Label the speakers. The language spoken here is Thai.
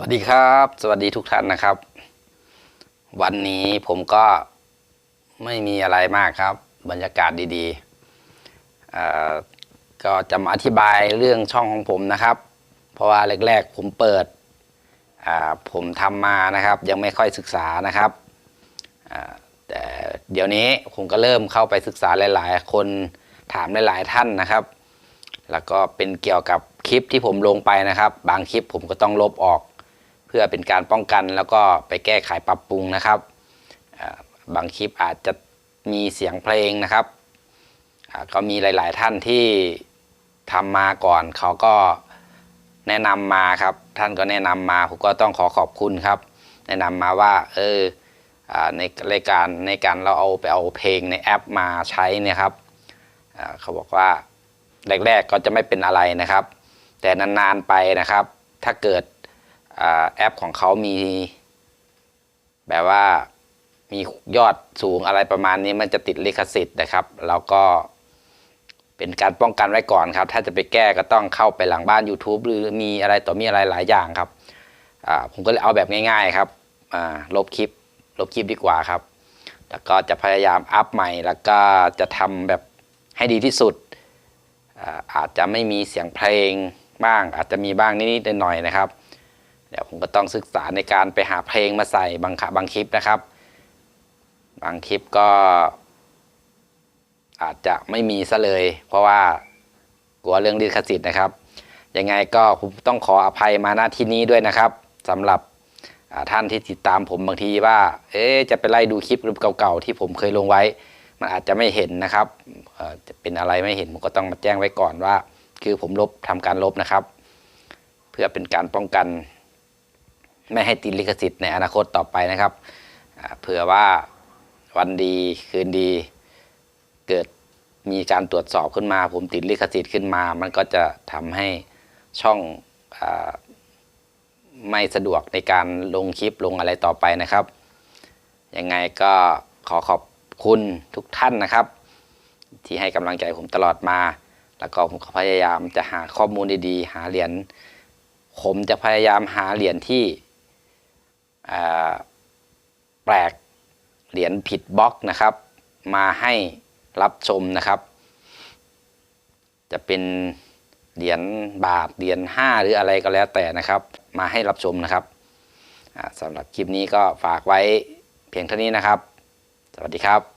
Speaker 1: วัสดีครับ สวัสดีทุกท่านนะครับ วันนี้ผมก็ไม่มีอะไรมากครับ บรรยากาศดีๆก็จะมาอธิบายเรื่องช่องของผมนะครับ เพราะว่าแรกๆผมเปิดผมทำมานะครับ ยังไม่ค่อยศึกษานะครับแต่เดี๋ยวนี้ผมก็เริ่มเข้าไปศึกษาหลาย ๆ คนถามหลาย ๆ ท่านนะครับ แล้วก็เป็นเกี่ยวกับคลิปที่ผมลงไปนะครับ บางคลิปผมก็ต้องลบออก พื่อเป็นการป้องกันแล้วก็ไปแก้ไขปรับปรุงนะครับ บางคลิปอาจจะมีเสียงเพลงนะครับก็มีหลาย ๆ ท่านที่ทำมาก่อนเขาก็แนะนำมาครับ ท่านก็แนะนำมาผมก็ต้องขอขอบคุณครับ แนะนำมาว่าเออในรายการในการเราเอาไปเอาเพลงในแอปมาใช้เนี่ยครับเขาบอกว่าแรก ๆ ก็จะไม่เป็นอะไรนะครับ แต่นาน ๆ ไปนะครับ ถ้าเกิด แอปของเขามี แบบว่ามียอดสูงอะไรประมาณนี้มันจะติดลิขสิทธิ์นะครับ แล้วก็เป็นการป้องกันไว้ก่อนครับ ถ้าจะไปแก้ก็ต้องเข้าไปหลังบ้าน YouTube หรือมีอะไรต่อมีอะไรหลายอย่างครับผมก็เลยเอาแบบง่าย ๆครับลบคลิป ลบคลิปดีกว่าครับ แล้วก็จะพยายามอัพใหม่ แล้วก็จะทำแบบให้ดีที่สุดอาอาจจะไม่มีเสียงเพลงบ้าง อาจจะมีบ้างนิดๆหน่อยๆนะครับ เดี๋ยวผมก็ต้องศึกษาในการไปหาเพลงมาใส่บางคบางคลิปนะครับ บางคลิปก็ อาจจะไม่มีซะเลย เพราะว่ากลัวเรื่องลิขสิทธิ์นะครับ ยังไงก็ผมต้องขออภัยมาณที่นี้ด้วยนะครับสำหรับท่านที่ติดตามผมบางทีว่า เอ๊จะไปไล่ดูคลิปเก่าๆที่ผมเคยลงไว้ มันอาจจะไม่เห็นนะครับจะเป็นอะไรไม่เห็นผมก็ต้องมาแจ้งไว้ก่อนว่า คือผมลบทำการลบนะครับ เพื่อเป็นการป้องกัน ไม่ให้ติดลิขสิทธิ์ในอนาคตต่อไปนะครับ เผื่อว่าวันดีคืนดี เกิดมีการตรวจสอบขึ้นมา ผมติดลิขสิทธิ์ขึ้นมา มันก็จะทำให้ช่องอไม่สะดวกในการลงคลิปลงอะไรต่อไปนะครับ ยังไงก็ขอขอบคุณทุกท่านนะครับ ที่ให้กำลังใจผมตลอดมา แล้วก็ผมก็พยายามจะหาข้อมูลดีๆ หาเหรียญผมจะพยายามหาเหรียญที่ แปลกเหรียญผิดบล็อกนะครับ มาให้รับชมนะครับ จะเป็นเหรียญบาทเหรียญห้าหรืออะไรก็แล้วแต่นะครับ มาให้รับชมนะครับสำหรับคลิปนี้ก็ฝากไว้เพียงเท่านี้นะครับ สวัสดีครับ